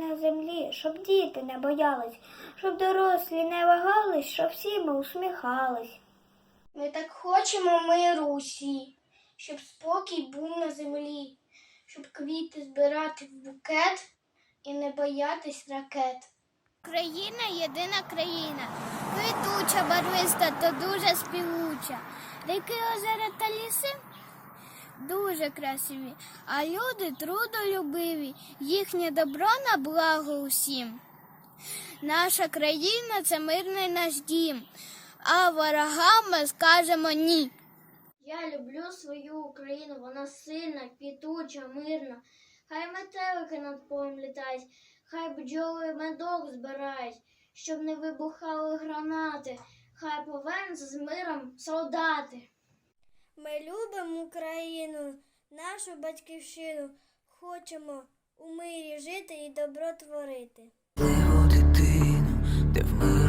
на землі, щоб діти не боялись, щоб дорослі не вагались, щоб всі ми усміхались. Ми так хочемо миру усі, щоб спокій був на землі, щоб квіти збирати в букет і не боятись ракет. Країна єдина країна, квітуча, барвиста та дуже співуча. Ріки, озера та ліси дуже красиві, а люди трудолюбиві, їхнє добро на благо усім. Наша країна це мирний наш дім, а ворогам ми скажемо ні. Я люблю свою Україну, вона сильна, квітуча, мирна. Хай метелики над полем літають, хай бджоли медок збирають, щоб не вибухали гранати, хай повернуться з миром солдати. Ми любимо Україну, нашу батьківщину хочемо у мирі жити і добро творити. Дитину, де в